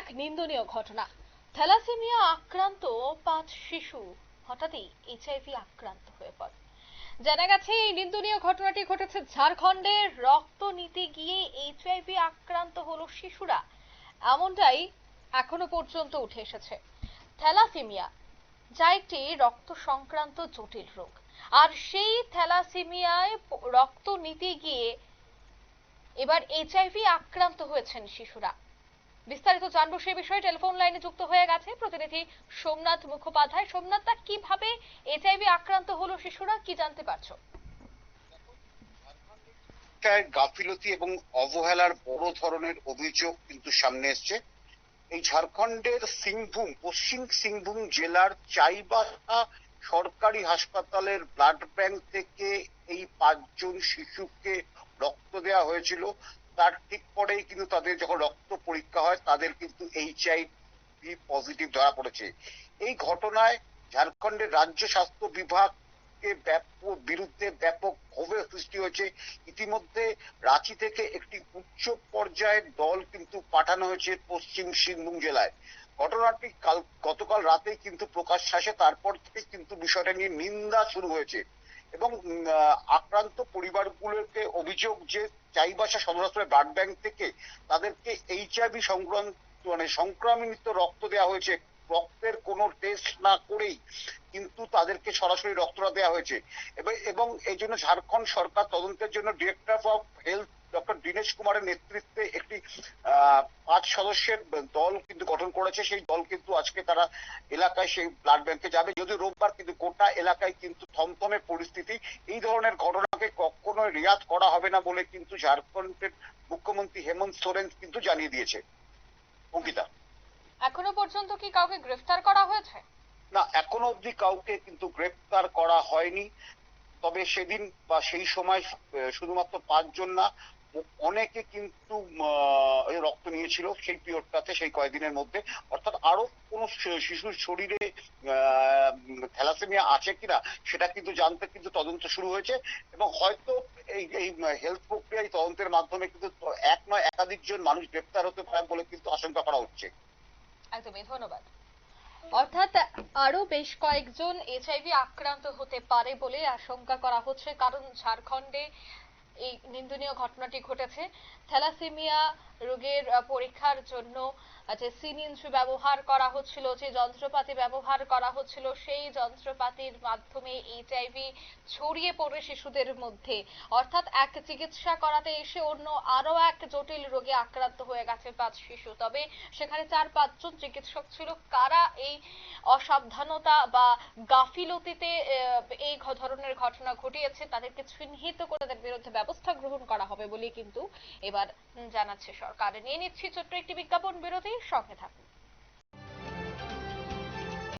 এক নিন্দনীয় ঘটনা। থ্যালাসেমিয়া আক্রান্ত পাঁচ শিশু, হঠাৎই এইচআইভি আক্রান্ত হয়ে পড়ে। জানা গেছে, এই নিন্দনীয় ঘটনাটি ঘটেছে ঝাড়খণ্ডে। রক্ত নিতে গিয়ে এইচআইভি আক্রান্ত হলো শিশুরা। এমনটাই এখনও পর্যন্ত উঠে এসেছে। থ্যালাসেমিয়া, যা একটি রক্ত সংক্রান্ত জটিল রোগ। আর সেই থ্যালাসেমিয়ায় রক্ত নিতে গিয়ে এবার এইচআইভি আক্রান্ত হয়েছেন শিশুরা। বিস্তারিত জানব সে বিষয়ে। টেলিফোন লাইনে যুক্ত হয়ে গেছে প্রতিনিধি সোমনাথ মুখোপাধ্যায়। সোমনাথ দা কীভাবে এইচআইভি আক্রান্ত হলো শিশুরা, কি জানতে পারছ? গাফিলতি এবং অবহেলার বড় ধরনের অভিযোগ কিন্তু সামনে এসছে। এই ঝাড়খণ্ডের সিংভূম, পশ্চিম সিংভূম জেলার চাইবাসা সরকারি হাসপাতালের ব্লাড ব্যাংক থেকে এই পাঁচজন শিশুকে রক্ত দেওয়া হয়েছিল। তার ঠিক পরেই কিন্তু তাদের যখন রক্ত পরীক্ষা হয়, তাদের কিন্তু এইচআইভি পজিটিভ ধরা পড়েছে। এই ঘটনায় ঝাড়খণ্ডের রাজ্য স্বাস্থ্য বিভাগ বিরুদ্ধে ব্যাপক ক্ষোভের সৃষ্টি হয়েছে। ইতিমধ্যে রাঁচি থেকে একটি উচ্চ পর্যায়ের দল কিন্তু পাঠানো হয়েছে পশ্চিম সিংভূম জেলায়। ঘটনাটি কাল, গতকাল রাতে কিন্তু প্রকাশ আসে, তারপর থেকে কিন্তু বিষয়টা নিয়ে নিন্দা শুরু হয়েছে। এবং আক্রান্ত পরিবারগুলোকে অভিযোগ যে চাইবাসা সদর ব্লাড ব্যাংক থেকে তাদেরকে এইচআইভি সংক্রান্ত মানে সংক্রামিত রক্ত দেওয়া হয়েছে। রক্তের কোনো টেস্ট না করেই কিন্তু তাদেরকে সরাসরি রক্তটা দেওয়া হয়েছে। এবং এই জন্য ঝাড়খণ্ড সরকার তদন্তের জন্য director of health doctor Dinesh কুমারের নেতৃত্বে একটি পাঁচ সদস্যের দল কিন্তু গঠন করেছে। সেই দল কিন্তু আজকে তারা এলাকায় সেই ব্লাড ব্যাংকে যাবে। যদি রোববার কিন্তু গোটা এলাকায় কিন্তু থমথমে পরিস্থিতি। এই ধরনের ঘটনাকে কখনোই রিয়াজ করা হবে না বলে কিন্তু ঝাড়খণ্ডের মুখ্যমন্ত্রী হেমন্ত সোরেন কিন্তু জানিয়ে দিয়েছে। অঙ্কিতা। এখনও পর্যন্ত কি কাউকে গ্রেফতার করা হয়েছে? না এখনও অবধি কাউকে কিন্তু গ্রেফতার করা হয়নি। তবে সেদিন বা সেই সময় শুধুমাত্র পাঁচজন না অনেকে কিন্তু রক্ত নিয়েছিল সেই পিরিয়ডটাতে, সেই কয়েকদিনের মধ্যে। অর্থাৎ আরও কোন শিশুর শরীরে থ্যালাসেমিয়া আছে কিনা, সেটা কিন্তু জানতে কিন্তু তদন্ত শুরু হয়েছে। এবং হয়তো এই এই হেলথ প্রক্রিয়ায় তদন্তের মাধ্যমে কিন্তু এক নয়, একাধিক জন মানুষ গ্রেপ্তার হতে পারে বলে কিন্তু আশঙ্কা করা হচ্ছে। একদমই, ধন্যবাদ। অর্থাৎ আরও বেশ কয়েকজন এইচআইভি আক্রান্ত হতে পারে বলে আশঙ্কা করা হচ্ছে, কারণ ঝাড়খণ্ডে এই নিন্দনীয় ঘটনাটি ঘটেছে। থ্যালাসেমিয়া রোগের পরীক্ষার জন্য যে সিরিঞ্জ ব্যবহার করা হচ্ছিল, যে যন্ত্রপাতি ব্যবহার করা হচ্ছিল, সেই যন্ত্রপাতির মাধ্যমে এইচআইভি ছড়িয়ে পড়ে শিশুদের মধ্যে। অর্থাৎ এক চিকিৎসা করাতে এসে অন্য আরও এক জটিল রোগে আক্রান্ত হয়ে গেছে পাঁচ শিশু। তবে সেখানে চার, পাঁচজন চিকিৎসক ছিল। কারা এই অসাবধানতা বা গাফিলতিতে এই ধরনের ঘটনা ঘটিয়েছে, তাদেরকে চিহ্নিত করে তাদের বিরুদ্ধে ব্যবস্থা গ্রহণ করা হবে বলে কিন্তু এবার জানাচ্ছে সরকার। নিয়ে নিচ্ছি ছোট্ট একটি বিজ্ঞাপন বিরতি, সঙ্গে থাকুন।